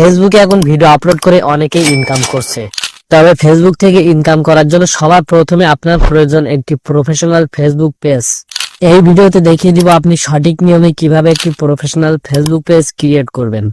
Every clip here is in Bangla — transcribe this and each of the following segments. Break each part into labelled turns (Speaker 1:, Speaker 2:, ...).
Speaker 1: ফেসবুকে এখন ভিডিও আপলোড করে অনেকেই ইনকাম করছে। তবে ফেসবুক থেকে ইনকাম করার জন্য সবার প্রথমে আপনার প্রয়োজন একটি প্রফেশনাল ফেসবুক পেজ এই ভিডিওতে দেখিয়ে দিব আপনি সঠিক নিয়মে কীভাবে একটি প্রফেশনাল ফেসবুক পেজ ক্রিয়েট করবেন।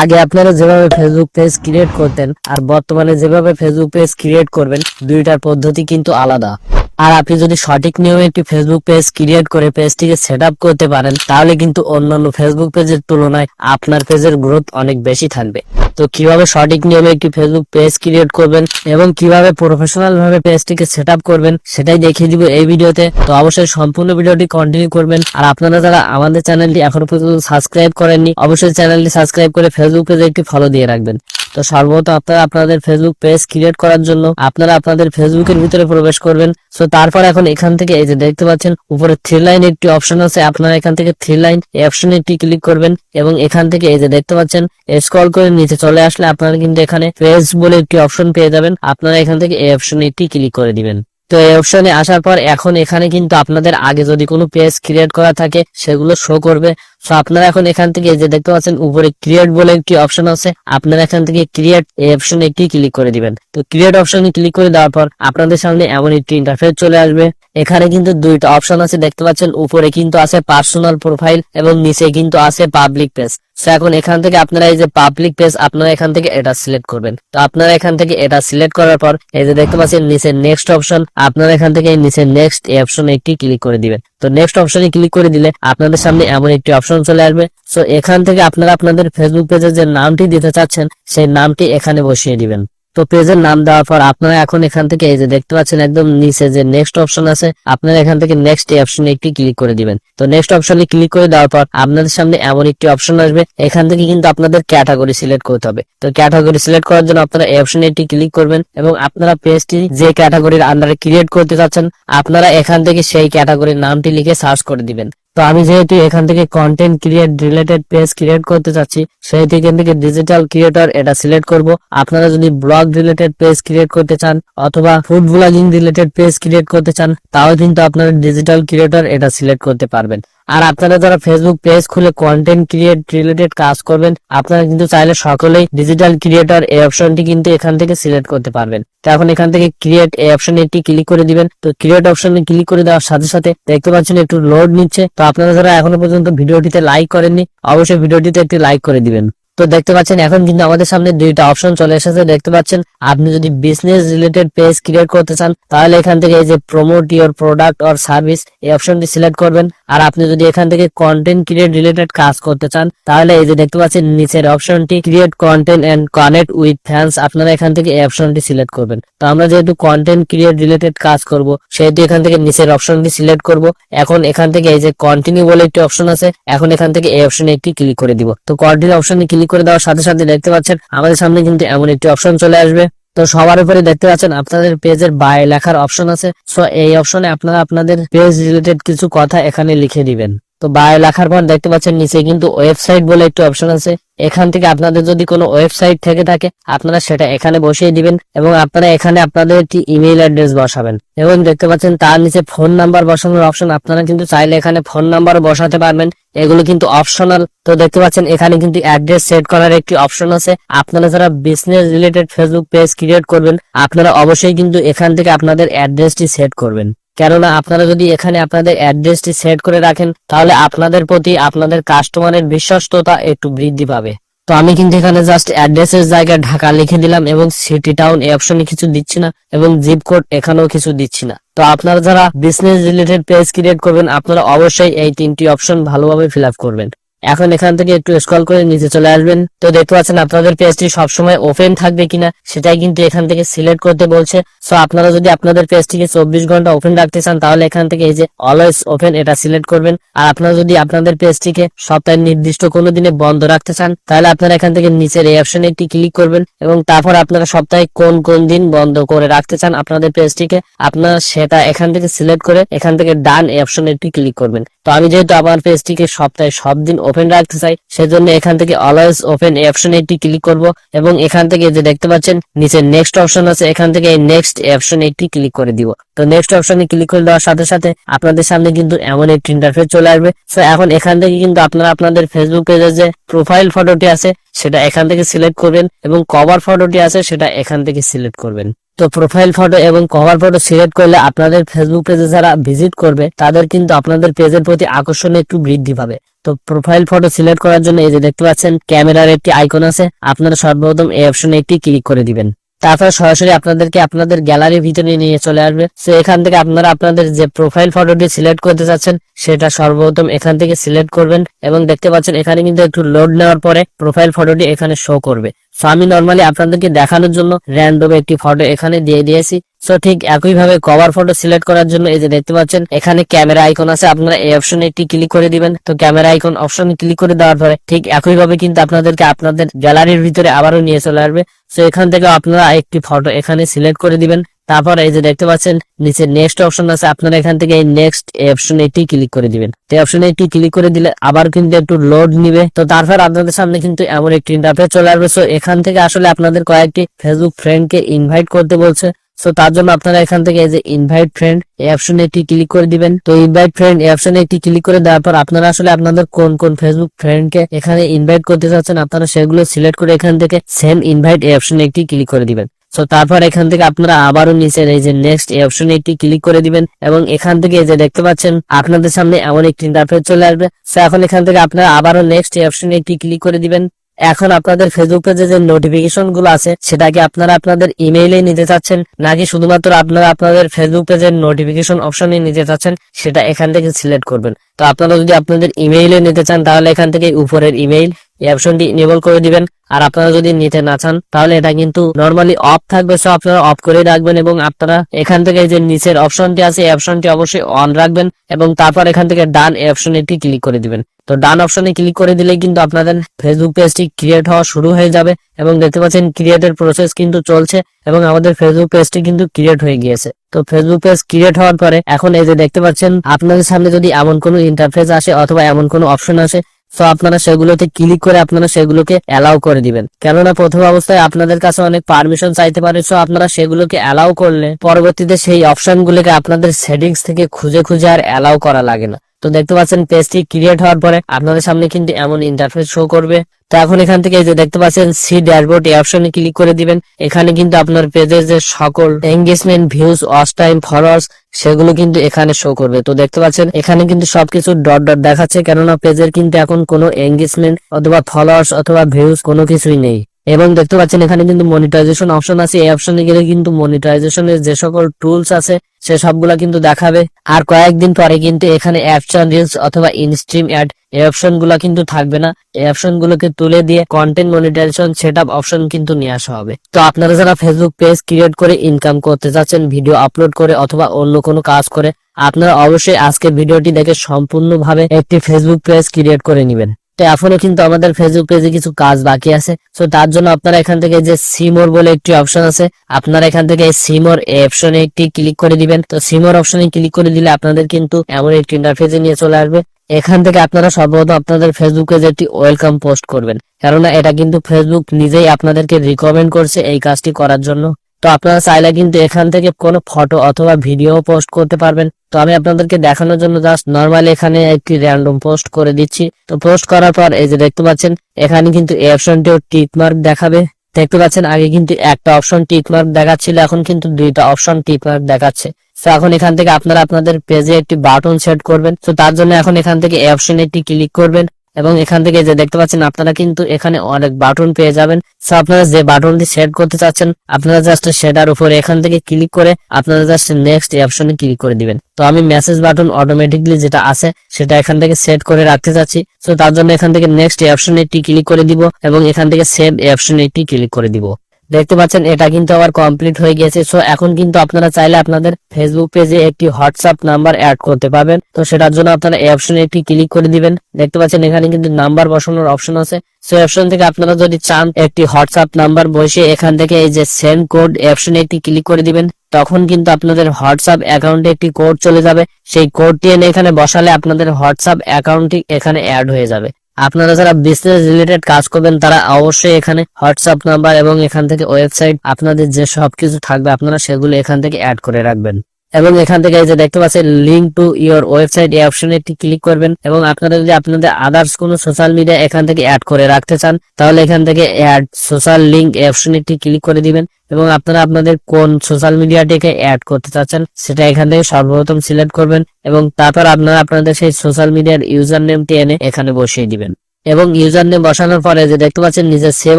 Speaker 1: আগে আপনারা যেভাবে ফেসবুক পেজ ক্রিয়েট করতেন আর বর্তমানে যেভাবে ফেসবুক পেজ ক্রিয়েট করবেন, দুইটার পদ্ধতি কিন্তু আলাদা। আর আপনি যদি সঠিক নিয়মে একটি ফেসবুক পেজ ক্রিয়েট করে পেজটিকে সেট আপ করতে পারেন, তাহলে কিন্তু অন্যান্য ফেসবুক পেজের তুলনায় আপনার পেজের গ্রোথ অনেক বেশি থাকবে। তো কীভাবে সঠিক নিয়মে একটি ফেসবুক পেজ ক্রিয়েট করবেন এবং কীভাবে প্রফেশনাল ভাবে পেজটিকে সেট আপ করবেন, সেটাই দেখিয়ে দিব এই ভিডিওতে। তো অবশ্যই সম্পূর্ণ ভিডিওটি কন্টিনিউ করবেন। আর আপনারা যারা আমাদের চ্যানেলটি এখনও পর্যন্ত সাবস্ক্রাইব করেননি, অবশ্যই চ্যানেলটি সাবস্ক্রাইব করে ফেসবুক পেজে একটি ফলো দিয়ে রাখবেন। তো সর্বত আপনারা আপনাদের ফেসবুক পেজ ক্রিয়েট করার জন্য আপনারা আপনাদের ফেসবুকের ভিতরে প্রবেশ করবেন। সো তারপর এখন এখান থেকে এই যে দেখতে পাচ্ছেন, উপরে থ্রি লাইন একটি অপশন আছে। আপনারা এখান থেকে থ্রি লাইন এই অপশনে একটি ক্লিক করবেন এবং এখান থেকে এই যে দেখতে পাচ্ছেন স্ক্রল করে নিচে চলে আসলে আপনারা কিন্তু এখানে পেজ বলে একটি অপশন পেয়ে যাবেন। আপনারা এখান থেকে এই অপশনে একটি ক্লিক করে দিবেন। তো এই অপশনে আসার পর এখন এখানে কিন্তু আপনাদের আগে যদি কোনো পেজ ক্রিয়েট করা থাকে, সেগুলো শো করবে। সো আপনারা এখন এখান থেকে যে দেখতে পাচ্ছেন, উপরে ক্রিয়েট বলে একটি অপশন আছে, আপনারা এখান থেকে ক্রিয়েট এই অপশনে একটি ক্লিক করে দিবেন। তো ক্রিয়েট অপশনে ক্লিক করে দেওয়ার পর আপনাদের সামনে এমন একটি ইন্টারফেস চলে আসবে। এখানে কিন্তু দুইটা অপশন আছে, দেখতে পাচ্ছেন, উপরে কিন্তু আছে পার্সোনাল প্রোফাইল এবং নিচে কিন্তু আছে পাবলিক পেজ সো এখন এখান থেকে আপনারা এই যে পাবলিক পেজ আপনারা এখান থেকে এটা সিলেক্ট করবেন। তো আপনারা এখান থেকে এটা সিলেক্ট করার পর এই যে দেখতে পাচ্ছেন, নিচে নেক্সট অপশন আপনারা এখান থেকে নিচে নেক্সট অপশনে একটি ক্লিক করে দিবেন। তো নেক্সট অপশনে ক্লিক করে দিলে আপনাদের সামনে এমন একটি অপশন চলে আসবে। সো এখান থেকে আপনারা আপনাদের ফেসবুক পেজে যে নামটি দিতে চাচ্ছেন, সেই নামটি এখানে বসিয়ে দিবেন। তো পেজের নাম দেওয়ার পর আপনারা এখন এখান থেকে এই যে দেখতে পাচ্ছেন একদম নিচে যে নেক্সট অপশন আছে, আপনারা এখান থেকে নেক্সট এই অপশনে একটি ক্লিক করে দিবেন। তো নেক্সট অপশনে ক্লিক করে দেওয়ার পর আপনাদের সামনে এমন একটি অপশন আসবে, এখান থেকে কিন্তু আপনাদের ক্যাটাগরি সিলেক্ট করতে হবে। তো ক্যাটাগরি সিলেক্ট করার জন্য আপনারা এই অপশনে একটি ক্লিক করবেন এবং আপনারা পেজটি যে ক্যাটাগরির আন্ডারে ক্রিয়েট করতে চাচ্ছেন, আপনারা এখান থেকে সেই ক্যাটাগরির নামটি লিখে সার্চ করে দিবেন। তো আমি যেহেতু এখান থেকে content create related page create করতে চাচ্ছি, সেহেতু এখান থেকে ডিজিটাল ক্রিয়েটর এটা সিলেক্ট করব। আপনারা যদি ব্লগ রিলেটেড পেজ ক্রিয়েট করতে চান অথবা food blogging related page create করতে চান, তাও কিন্তু আপনারা ডিজিটাল ক্রিয়েটর এটা সিলেক্ট করতে পারবেন। আর আপনারা যারা ফেসবুক পেজ খুলে কন্টেন্ট ক্রিয়েট রিলেটেড কাজ করবেন, আপনারা কিন্তু চাইলে সকলেই ডিজিটাল ক্রিয়েটর এই অপশনটি কিন্তু এখান থেকে সিলেক্ট করতে পারবেন। তো এখন এখান থেকে ক্রিয়েট এই অপশনে একটি ক্লিক করে দিবেন। তো ক্রিয়েট অপশনে ক্লিক করে দেওয়ার সাথে সাথে দেখতে পাচ্ছেন একটু লোড নিচ্ছে। তো আপনারা যারা এখনও পর্যন্ত ভিডিওটিতে লাইক করেননি, অবশ্যই ভিডিওটিতে একটি লাইক করে দিবেন। তো দেখতে পাচ্ছেন এখন কিন্তু আমাদের সামনে দুইটা অপশন চলে এসেছে। দেখতে পাচ্ছেন, আপনি যদি বিজনেস রিলেটেড পেজ ক্রিয়েট করতে চান, তাহলে এখান থেকে এই যে promote your product or service এই অপশনটি সিলেক্ট করবেন। আর আপনি যদি এখান থেকে কন্টেন্ট ক্রিয়েট রিলেটেড কাজ করতে চান, তাহলে এই যে দেখতে পাচ্ছেন নিচের অপশনটি create content and connect with fans আপনারা এখান থেকে এই অপশনটি সিলেক্ট করবেন। তো আমরা যেহেতু কন্টেন্ট ক্রিয়েট রিলেটেড কাজ করব, সেহেতু এখান থেকে নিচের অপশনটি সিলেক্ট করব। এখন এখান থেকে এই যে কন্টিনিউ বলে একটি অপশন আছে, এখন এখান থেকে এই অপশনে একটি ক্লিক করে দিব। তো কন্টিনিউ অপশনে ক্লিক করে দেওয়ার সাথে সাথে দেখতে পাচ্ছেন, আমাদের সামনে কিন্তু এমন একটি অপশন চলে আসবে। তো সবার উপরে দেখতে পাচ্ছেন, আপনাদের পেজের বাই লেখার অপশন আছে। সো এই অপশনে আপনারা আপনাদের পেজ রিলেটেড কিছু কথা এখানে লিখে দিবেন। তো বাই লেখার পর দেখতে পাচ্ছেন নিচে কিন্তু ওয়েবসাইট বলে একটি অপশন আছে। এখান থেকে আপনাদের যদি কোনো ওয়েবসাইট থেকে থাকে, আপনারা সেটা এখানে বসিয়ে দিবেন এবং আপনারা এখানে আপনাদের একটি ইমেইল অ্যাড্রেস বসাবেন। এবং দেখতে পাচ্ছেন তার নিচে ফোন নাম্বার বসানোর অপশন, আপনারা কিন্তু চাইলে এখানে ফোন নাম্বার বসাতে পারবেন। এগুলো কিন্তু অপশনাল। তো দেখতে পাচ্ছেন এখানে কিন্তু অ্যাড্রেস সেট করার একটি অপশন আছে। আপনারা যারা business related Facebook page create করবেন, আপনারা অবশ্যই কিন্তু এখান থেকে আপনাদের অ্যাড্রেসটি সেট করবেন। কেননা আপনারা যদি এখানে আপনাদের অ্যাড্রেসটি সেট করে রাখেন, তাহলে আপনাদের প্রতি আপনাদের কাস্টমারের বিশ্বস্ততা একটু বৃদ্ধি পাবে। তো আমি কিন্তু এখানে জাস্ট অ্যাড্রেসের জায়গায় ঢাকা লিখে দিলাম এবং সিটি টাউন এই অপশনে কিছু দিচ্ছি না এবং জিপ কোড এখানেও কিছু দিচ্ছি না। তো আপনারা যারা বিজনেস রিলেটেড পেজ ক্রিয়েট করবেন, আপনারা অবশ্যই এই তিনটি অপশন ভালোভাবে ফিল করবেন। এখন এখান থেকে একটু স্ক্রল করে নিচে চলে আসবেন। তো দেখতে পাচ্ছেন আপনাদের পেজটি সবসময় ওপেন থাকবে কিনা, সেটাই কিন্তু এখান থেকে সিলেক্ট করতে বলছে। সো আপনারা যদি আপনাদের পেজটিকে চব্বিশ ঘণ্টা ওপেন রাখতে চান, তাহলে এখান থেকে এই যে অলওয়েজ ওপেন এটা সিলেক্ট করবেন। আর আপনারা যদি আপনাদের পেজটিকে সপ্তাহের নির্দিষ্ট কোনো দিনে বন্ধ রাখতে চান, তাহলে আপনারা এখান থেকে নিচের এই অপশনে একটি ক্লিক করবেন এবং তারপর আপনারা সপ্তাহে কোন কোন দিন বন্ধ করে রাখতে চান আপনাদের পেজটিকে আপনারা সেটা এখান থেকে সিলেক্ট করে এখান থেকে ডান এই অপশনে একটি ক্লিক করবেন। তো আমি যেহেতু আমার পেজটিকে সপ্তাহে সব দিন ওপেন রাখতে চাই, সেজন্য এখান থেকে অলওয়েজ ওপেন অপশনে একটি ক্লিক করব এবং এখান থেকে যে দেখতে পাচ্ছেন, নিচে নেক্সট অপশন আছে, এখান থেকে নেক্সট অপশনে একটি ক্লিক করে দিব। তো নেক্সট অপশনে ক্লিক করে দেওয়ার সাথে সাথে আপনাদের সামনে কিন্তু এমন একটি ইন্টারফেস চলে আসবে। তো এখন এখান থেকে কিন্তু আপনারা আপনাদের ফেসবুক পেজে যে প্রোফাইল ফটোটি আছে, সেটা এখান থেকে সিলেক্ট করবেন এবং কভার ফটোটি আছে, সেটা এখান থেকে সিলেক্ট করবেন। তো প্রোফাইল ফটো এবং কভার ফটো সিলেক্ট করলে আপনাদের ফেসবুক পেজে যারা ভিজিট করবে, তাদের কিন্তু আপনাদের পেজের প্রতি আকর্ষণ একটু বৃদ্ধি পাবে। তো প্রোফাইল ফটো সিলেক্ট করার জন্য এই যে দেখতে পাচ্ছেন ক্যামেরার একটি আইকন আছে। আপনারা সর্বপ্রথম এই অপশনে একটি ক্লিক করে দিবেন। তারপর সরাসরি আপনাদেরকে আপনাদের গ্যালারির ভিতরে নিয়ে চলে আসবে। তো এখান থেকে আপনারা আপনাদের যে প্রোফাইল ফটোটি সিলেক্ট করতে চাচ্ছেন, সেটা সর্বপ্রথম এখান থেকে সিলেক্ট করবেন এবং দেখতে পাচ্ছেন এখানে কিন্তু একটু লোড নেওয়ার পরে প্রোফাইল ফটোটি এখানে শো করবে। সো আমি নর্মালি আপনাদেরকে দেখানোর জন্য র্যান্ডম একটি ফটো এখানে দিয়ে দিয়েছি। সো ঠিক একইভাবে কভার ফটো সিলেক্ট করার জন্য এই যে দেখতে পাচ্ছেন, এখানে ক্যামেরা আইকন আছে, আপনারা এই অপশনে একটি ক্লিক করে দিবেন। তো ক্যামেরা আইকন অপশনে ক্লিক করে দেওয়ার পরে ঠিক একইভাবে কিন্তু আপনাদেরকে আপনাদের গ্যালারির ভিতরে আবারও নিয়ে চলে আসবে। সো এখান থেকে আপনারা একটি ফটো এখানে সিলেক্ট করে দিবেন। তারপর এই যে দেখতে পাচ্ছেন, নিচে নেক্সট অপশন আছে, আপনারা এখান থেকে এই নেক্সট অপশনে এটি ক্লিক করে দিবেন। তো অপশনে একটি ক্লিক করে দিলে আবার কিন্তু একটু লোড নিবে। তো তারপর আপনাদের সামনে কিন্তু এমন একটি ইন্টারফেস চলে আসবে। সো এখান থেকে আসলে আপনাদের কয়েকটি ফেসবুক ফ্রেন্ডকে ইনভাইট করতে বলছে। সো তার জন্য আপনারা এখান থেকে এই যে ইনভাইট ফ্রেন্ড এই অপশনে একটি ক্লিক করে দিবেন। তো ইনভাইট ফ্রেন্ড এই অপশনে একটি ক্লিক করে দেওয়ার পর আপনারা আসলে আপনাদের কোন কোন ফেসবুক ফ্রেন্ডকে এখানে ইনভাইট করতে চাচ্ছেন, আপনারা সেগুলো সিলেক্ট করে এখান থেকে সেম ইনভাইট এই অপশনে একটি ক্লিক করে দিবেন। সো তারপর এখান থেকে আপনারা আবারও নিচে এই যে নেক্সট এই অপশনে একটি ক্লিক করে দিবেন এবং এখান থেকে এই যে দেখতে পাচ্ছেন, আপনাদের সামনে এমন একটি ইন্টারফেস চলে আসবে। সো এখন এখান থেকে আপনারা আবারও নেক্সট এই অপশনে একটি ক্লিক করে দিবেন। এখন আপনাদের ফেসবুক পেজে যে নোটিফিকেশনগুলো আছে সেটাকে আপনারা আপনাদের ইমেইলে নিতে চাচ্ছেন? নাকি শুধুমাত্র আপনারা আপনাদের ফেসবুক পেজের নোটিফিকেশন অপশনে নিতে চাচ্ছেন, সেটা এখান থেকে সিলেক্ট করবেন। তো আপনারা যদি আপনাদের ইমেইলে নিতে চান, তাহলে এখান থেকে উপরের ইমেইল এই অপশনটি ইনেবল করে দিবেন। আর আপনারা যদি নিতে না চান, তাহলে এটা কিন্তু নর্মালি অফ থাকবে সো আপনারা অফ করে রাখবেন এবং আপনারা এখান থেকে যে নিচের অপশনটি আছে, এই অপশনটি অবশ্যই অন রাখবেন এবং তারপর এখান থেকে ডান এই অপশনে ক্লিক করে দিবেন। তো ডান অপশনে ক্লিক করে দিলে কিন্তু আপনাদের ফেসবুক পেজটি ক্রিয়েট হওয়া শুরু হয়ে যাবে এবং দেখতে পাচ্ছেন ক্রিয়েটের প্রসেস কিন্তু চলছে এবং আমাদের ফেসবুক পেজটি কিন্তু ক্রিয়েট হয়ে গিয়েছে। তো ফেসবুক পেজ ক্রিয়েট হওয়ার পরে এখন এই যে দেখতে পাচ্ছেন, আপনাদের সামনে যদি এমন কোনো ইন্টারফেস আসে অথবা এমন কোনো অপশন আসে তো আপনারা সেগুলোতে ক্লিক করে আপনারা সেগুলোকে অ্যালাউ করে দিবেন। কেননা, প্রথম অবস্থায় আপনাদের কাছে অনেক পারমিশন চাইতে পারে সো আপনারা সেগুলোকে অ্যালাউ করলে পরবর্তীতে সেই অপশনগুলোকে আপনাদের সেটিংস থেকে খুঁজে খুঁজে আর অ্যালাউ করা লাগে না। তো দেখতে পাচ্ছেন পেজটি ক্রিয়েট হওয়ার পরে আপনাদের সামনে কিন্তু এমন ইন্টারফেস শো করবে। তো এখন এখান থেকে যে দেখতে পাচ্ছেন সি ড্যাশবোর্ড এই অপশনে ক্লিক করে দিবেন। এখানে কিন্তু আপনার পেজের যে সকল engagement views watch time followers সেগুলো কিন্তু এখানে শো করবে। তো দেখতে পাচ্ছেন, এখানে কিন্তু সবকিছু ডট ডট দেখাচ্ছে, কেননা পেজের কিন্তু এখন কোনো এঙ্গেজমেন্ট অথবা ফলোয়ার্স অথবা ভিউজ কোনো কিছুই নেই। এবং দেখতে পাচ্ছেন এখানে কিন্তু মনিটাইজেশন অপশন আছে। এই অপশনে গেলে কিন্তু মনিটাইজেশনের যে সকল টুলস আছে, সে সবগুলা কিন্তু দেখাবে। আর কয়েকদিন পরে কিন্তু এখানে অ্যাপশন রিলস অথবা ইনস্ট্রিম অ্যাড এই অপশন কিন্তু থাকবে না। এই অপশন গুলোকে তুলে দিয়ে কন্টেন্ট মনিটাইজেশন সেট অপশন কিন্তু নিয়ে আসা হবে। তো আপনারা যারা ফেসবুক পেজ ক্রিয়েট করে ইনকাম করতে চাচ্ছেন ভিডিও আপলোড করে অথবা অন্য কোনো কাজ করে, আপনারা অবশ্যই আজকের ভিডিওটি দেখে সম্পূর্ণভাবে একটি ফেসবুক পেজ ক্রিয়েট করে নেবেন। তো এখনও কিন্তু আমাদের ফেসবুক পেজে কিছু কাজ বাকি আছে। তো তার জন্য আপনারা এখান থেকে যে সিমোর বলে একটি অপশন আছে, আপনারা এখান থেকে সিমোর অপশনে একটি ক্লিক করে দিবেন। তো সিমোর অপশনে ক্লিক করে দিলে আপনাদের কিন্তু এমন একটি ইন্টারফেসে নিয়ে চলে আসবে। এখান থেকে আপনারা সর্বপ্রথম আপনাদের ফেসবুকে একটি ওয়েলকাম পোস্ট করবেন। কেননা এটা কিন্তু ফেসবুক নিজেই আপনাদেরকে রিকমেন্ড করছে এই কাজটি করার জন্য। তো আপনারা চাইলে কিন্তু এখান থেকে কোনো ফটো অথবা ভিডিও পোস্ট করতে পারবেন। তো আমি আপনাদেরকে দেখানোর জন্য জাস্ট নর্মালি এখানে একটি র্যান্ডম পোস্ট করে দিচ্ছি। তো পোস্ট করার পর এই যে দেখতে পাচ্ছেন, এখানে কিন্তু এই অপশনটিও টিক মার্ক দেখাবে। দেখতে পাচ্ছেন, আগে কিন্তু একটা অপশন টিক মার্ক দেখাচ্ছিল, এখন কিন্তু দুইটা অপশন টিক মার্ক দেখাচ্ছে। তো এখন এখান থেকে আপনারা আপনাদের পেজে একটি বাটন সেট করবেন। তো তার জন্য এখন এখান থেকে অপশনে একটি ক্লিক করবেন। এবং এখান থেকে যে দেখতে পাচ্ছেন, আপনারা কিন্তু এখানে অনেক বাটন পেয়ে যাবেন। সো আপনারা যে বাটনটি সেট করতে চাচ্ছেন, আপনারা জাস্ট সেটার উপরে এখান থেকে ক্লিক করে আপনারা জাস্ট নেক্সট অপশনে ক্লিক করে দিবেন। তো আমি মেসেজ বাটন অটোমেটিকলি যেটা আছে, সেটা এখান থেকে সেট করে রাখতে চাচ্ছি। সো তার জন্য এখান থেকে নেক্সট অপশনে একটি ক্লিক করে দিব এবং এখান থেকে সেভ অপশনে একটি ক্লিক করে দিব। দেখতে পাচ্ছেন, এটা কিন্তু আবার কমপ্লিট হয়ে গেছে সো এখন কিন্তু আপনারা চাইলে আপনাদের ফেসবুক পেজে একটি হোয়াটসঅ্যাপ নাম্বার অ্যাড করতে পারবেন। তো সেটার জন্য আপনারা এই অপশনে একটি ক্লিক করে দিবেন। দেখতে পাচ্ছেন, এখানে কিন্তু নাম্বার বসানোর অপশন আছে। সো অপশন থেকে আপনারা যদি চান একটি হোয়াটসঅ্যাপ নাম্বার বসে এখান থেকে এই যে সেন্ড কোড অপশনে একটি ক্লিক করে দিবেন, তখন কিন্তু আপনাদের হোয়াটসঅ্যাপ অ্যাকাউন্টে একটি কোড চলে যাবে। সেই কোডটি এনে এখানে বসালে আপনাদের হোয়াটসঅ্যাপ অ্যাকাউন্টটি এখানে অ্যাড হয়ে যাবে। আপনারা যারা বিজনেস রিলেটেড কাজ করবেন, তারা অবশ্যই এখানে হোয়াটসঅ্যাপ নাম্বার এবং এখান থেকে ওয়েবসাইট আপনাদের যে সবকিছু থাকবে, আপনারা সেগুলো এখান থেকে অ্যাড করে রাখবেন। এবং এখান থেকে যে দেখতে পাচ্ছেন লিঙ্ক টু ইওর ওয়েবসাইট এই অপশনে ক্লিক করবেন এবং আপনারা যদি আপনাদের আদার্স কোনো সোশ্যাল মিডিয়া এখান থেকে অ্যাড করে রাখতে চান, তাহলে এখান থেকে অ্যাড সোশ্যাল লিঙ্ক অপশনে ক্লিক করে দিবেন। এবং আপনারা আপনাদের কোন সোশ্যাল মিডিয়াটিকে অ্যাড করতে চাচ্ছেন, সেটা এখান থেকে সর্বপ্রথম সিলেক্ট করবেন এবং তারপর আপনারা আপনাদের সেই সোশ্যাল মিডিয়ার ইউজার নেমটি এনে এখানে বসিয়ে দিবেন। এবং ইউজার নেম বসানোর পরে যে দেখতে পাচ্ছেন নিজের সেভ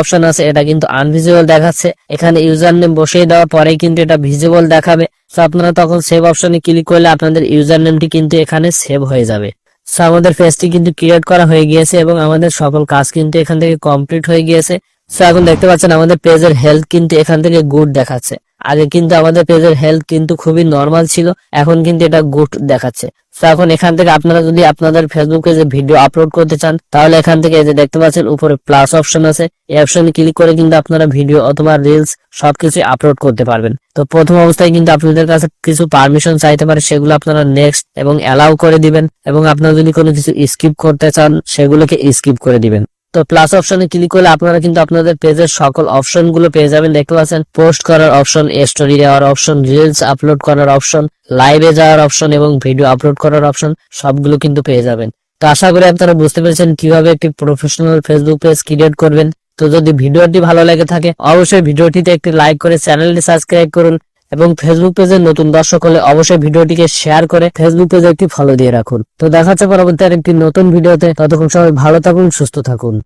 Speaker 1: অপশন আছে, এটা কিন্তু আনভিজিবল দেখাচ্ছে। এখানে ইউজার নেম বসিয়ে দেওয়ার পরে কিন্তু এটা ভিজিবল দেখাবে। তো আপনারা তখন সেভ অপশনে ক্লিক করলে আপনাদের ইউজার নেমটি কিন্তু এখানে সেভ হয়ে যাবে। সো আমাদের পেজটি কিন্তু ক্রিয়েট করা হয়ে গিয়েছে এবং আমাদের সকল কাজ কিন্তু এখান থেকে কমপ্লিট হয়ে গিয়েছে। সো এখন দেখতে পাচ্ছেন আমাদের পেজের হেলথ কিন্তু এখান থেকে গুড দেখাচ্ছে। আগে কিন্তু আমাদের পেজের হেলথ কিন্তু খুবই নর্মাল ছিল, এখন কিন্তু এটা গুড দেখাচ্ছে। তো এখন এখান থেকে আপনারা যদি আপনাদের ফেসবুকে যে ভিডিও আপলোড করতে চান, তাহলে এখান থেকে এই যে দেখতে পাচ্ছেন উপরে প্লাস অপশন আছে। এই অপশনে ক্লিক করে কিন্তু আপনারা ভিডিও অথবা রিলস সবকিছু আপলোড করতে পারবেন। তো প্রথম অবস্থায় কিন্তু আপনাদের কাছে কিছু পারমিশন চাইতে পারে, সেগুলো আপনারা নেক্সট এবং অ্যালাউ করে দিবেন এবং আপনারা যদি কোনো কিছু স্কিপ করতে চান, সেগুলোকে স্কিপ করে দিবেন। তো প্লাস অপশনে ক্লিক করলে আপনারা কিন্তু আপনাদের পেজের সকল অপশনগুলো পেয়ে যাবেন। দেখতে পাচ্ছেন পোস্ট করার অপশন স্টোরি দেওয়ার অপশন রিলস আপলোড করার অপশন লাইভে যাওয়ার অপশন এবং ভিডিও আপলোড করার অপশন সবগুলো কিন্তু পেয়ে যাবেন। তো আশা করি আপনারা বুঝতে পেরেছেন কীভাবে একটি প্রফেশনাল ফেসবুক পেজ ক্রিয়েট করবেন। তো যদি ভিডিওটি ভালো লেগে থাকে, অবশ্যই ভিডিওটিতে একটি লাইক করে চ্যানেলটি সাবস্ক্রাইব করুন এবং ফেসবুক পেজের নতুন দর্শক হলে অবশ্যই ভিডিওটিকে শেয়ার করে ফেসবুক পেজে একটি ফলো দিয়ে রাখুন। তো দেখা হচ্ছে পরবর্তী আরেকটি নতুন ভিডিওতে ততক্ষণ সবাই ভালো থাকুন, সুস্থ থাকুন।